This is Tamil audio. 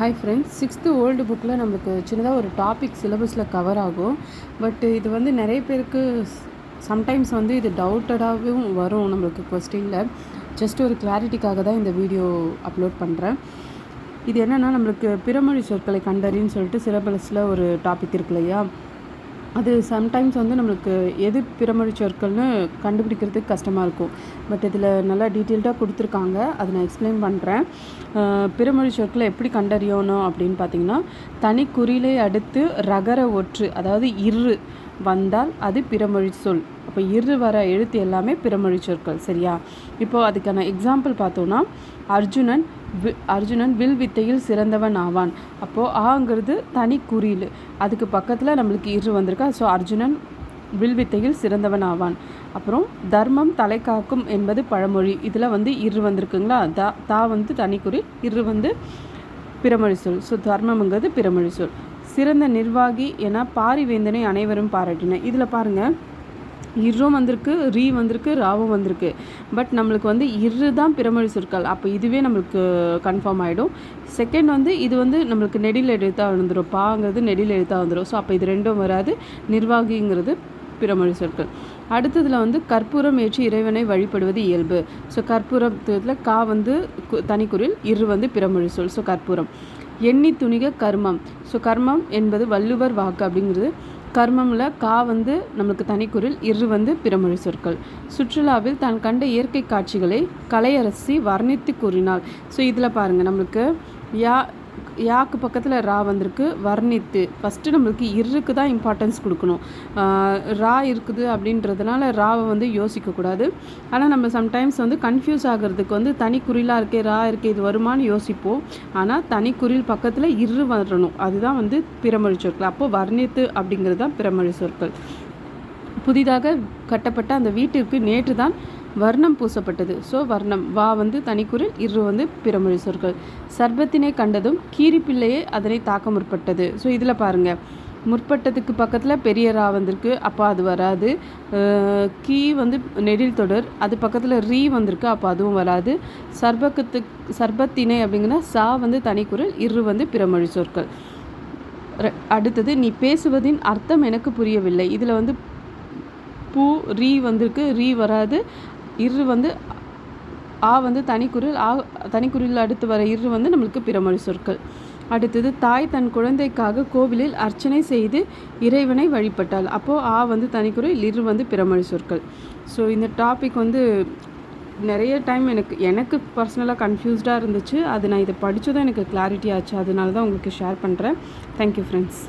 ஹாய் ஃப்ரெண்ட்ஸ் சிக்ஸ்த்து ஓல்டு புக்கில் நம்மளுக்கு சின்னதாக ஒரு டாபிக் சிலபஸில் கவர் ஆகும். பட் இது வந்து நிறைய பேருக்கு சம்டைம்ஸ் வந்து இது டவுட்டடாகவும் வரும் நம்மளுக்கு கொஸ்டினில் ஜஸ்ட் ஒரு கிளாரிட்டிக்காக தான் இந்த வீடியோ அப்லோட் பண்ணுறேன் இது என்னென்னா நம்மளுக்கு பிறமொழி சொற்களை கண்டறின்னு சொல்லிட்டு சிலபஸில் ஒரு டாபிக் இருக்கு இல்லையா? அது சம்டைம்ஸ் வந்து நம்மளுக்கு எது பிறமொழி சொற்கள்னு கண்டுபிடிக்கிறதுக்கு கஷ்டமாக இருக்கும். பட் இதில் நல்லா டீட்டெயில்டாக கொடுத்துருக்காங்க. அதை நான் எக்ஸ்பிளைன் பண்ணுறேன் பிறமொழி சொற்களை எப்படி கண்டறியணும் அப்படின்னு பார்த்தீங்கன்னா தனி குறியிலே அடுத்து ரகர ஒற்று அதாவது இரு வந்தால் அது பிறமொழி சொல். அப்போ இரு வர எழுத்து எல்லாமே பிறமொழி சொற்கள் சரியா? இப்போது அதுக்கான எக்ஸாம்பிள் பார்த்தோன்னா அர்ஜுனன் வி அர்ஜுனன் வில் வித்தையில் சிறந்தவன் ஆவான். அப்போது ஆங்கிறது தனி குறியில் அதுக்கு பக்கத்தில் நம்மளுக்கு இரு வந்திருக்கா? ஸோ அர்ஜுனன் வில் வித்தையில் சிறந்தவன் ஆவான். அப்புறம் தர்மம் தலை காக்கும் என்பது பழமொழி. இதில் வந்து இரு வந்திருக்குங்களா? தா தா வந்து தனிக்குறி இரு வந்து பிறமொழி சொல். ஸோ தர்மம்ங்கிறது பிறமொழி சொல். சிறந்த நிர்வாகி என பாரிவேந்தனை அனைவரும் பாராட்டின இதில் பாருங்கள் இரும் வந்திருக்கு ரீ வந்திருக்கு ராவும் வந்திருக்கு. பட் நம்மளுக்கு வந்து இரு தான் பிறமொழி சொற்கள். அப்போ இதுவே நம்மளுக்கு கன்ஃபார்ம் ஆகிடும் செகண்ட் வந்து இது வந்து நம்மளுக்கு நெடில் எழுத்தாக வந்துடும் பாங்கிறது நெடில் எழுத்தாக வந்துடும் ஸோ அப்போ இது ரெண்டும் வராது. நிர்வாகிங்கிறது பிறமொழி சொற்கள். அடுத்ததில் வந்து கற்பூரம் ஏற்றி இறைவனை வழிபடுவது இயல்பு. ஸோ கற்பூரத்தில் கா வந்து தனிக்குறில் இரு வந்து பிறமொழி சொல். ஸோ கற்பூரம். எண்ணி துணிக கர்மம். ஸோ கர்மம் என்பது வள்ளுவர் வாக்கு அப்படிங்கிறது. கர்மமில் கா வந்து நம்மளுக்கு தனிக்குறில் இரு வந்து பிறமொழி சொற்கள். சுற்றுலாவில் தான் கண்ட இயற்கை காட்சிகளை கலையரசி வர்ணித்து கூறினாள் ஸோ இதில் பாருங்கள் நம்மளுக்கு யா யாக்கு பக்கத்தில் ரா வந்திருக்கு வர்ணித்து. ஃபஸ்ட்டு நம்மளுக்கு இருக்கு தான் இம்பார்ட்டன்ஸ் கொடுக்கணும். ரா இருக்குது அப்படின்றதுனால ராவை வந்து யோசிக்கக்கூடாது ஆனால் நம்ம சம்டைம்ஸ் வந்து கன்ஃபியூஸ் ஆகிறதுக்கு வந்து தனி குறிலாக இருக்கே ரா இருக்கே இது வருமானு யோசிப்போம். ஆனால் தனி குறில் பக்கத்தில் இரு வரணும். அதுதான் வந்து பிறமொழி சொற்கள். அப்போது வர்ணித்து அப்படிங்கிறது தான் பிறமொழி சொற்கள். புதிதாக கட்டப்பட்ட அந்த வீட்டிற்கு நேற்று தான் வர்ணம் பூசப்பட்டது. ஸோ வர்ணம். வா வந்து தனிக்குறில் இரு வந்து பிறமொழி சொற்கள். சர்பத்தினை கண்டதும் கீரிப்பிள்ளையே அதனை தாக்க முற்பட்டது. ஸோ இதில் பாருங்கள் முற்பட்டதுக்கு பக்கத்தில் பெரிய ரா வந்திருக்கு அப்போ அது வராது. கீ வந்து நெடில் தொடர் அது பக்கத்தில் ரீ வந்திருக்கு அப்போ அதுவும் வராது. சர்பக்கத்துக்கு சர்பத்தினை அப்படிங்கன்னா சா வந்து தனிக்குரல் இரு வந்து பிறமொழி சொற்கள். அடுத்தது நீ பேசுவதின் அர்த்தம் எனக்கு புரியவில்லை. இதில் வந்து பூ ரீ வந்திருக்கு ரீ வராது. இரு வந்து ஆ வந்து தனிக்குறில் ஆ தனிக்குறில் அடுத்து வர இரு வந்து நம்மளுக்கு பிறமொழி சொற்கள். அடுத்தது தாய் தன் குழந்தைக்காக கோவிலில் அர்ச்சனை செய்து இறைவனை வழிபட்டாள். அப்போது ஆ வந்து தனிக்குறில் இரு வந்து பிறமொழி சொற்கள். ஸோ இந்த டாபிக் வந்து நிறைய டைம் எனக்கு எனக்கு பர்சனலாக கன்ஃபியூஸ்டாக இருந்துச்சு. அது நான் இதை படித்ததும் எனக்கு கிளாரிட்டி ஆச்சு. அதனால தான் உங்களுக்கு ஷேர் பண்ணுறேன் தேங்க்யூ ஃப்ரெண்ட்ஸ்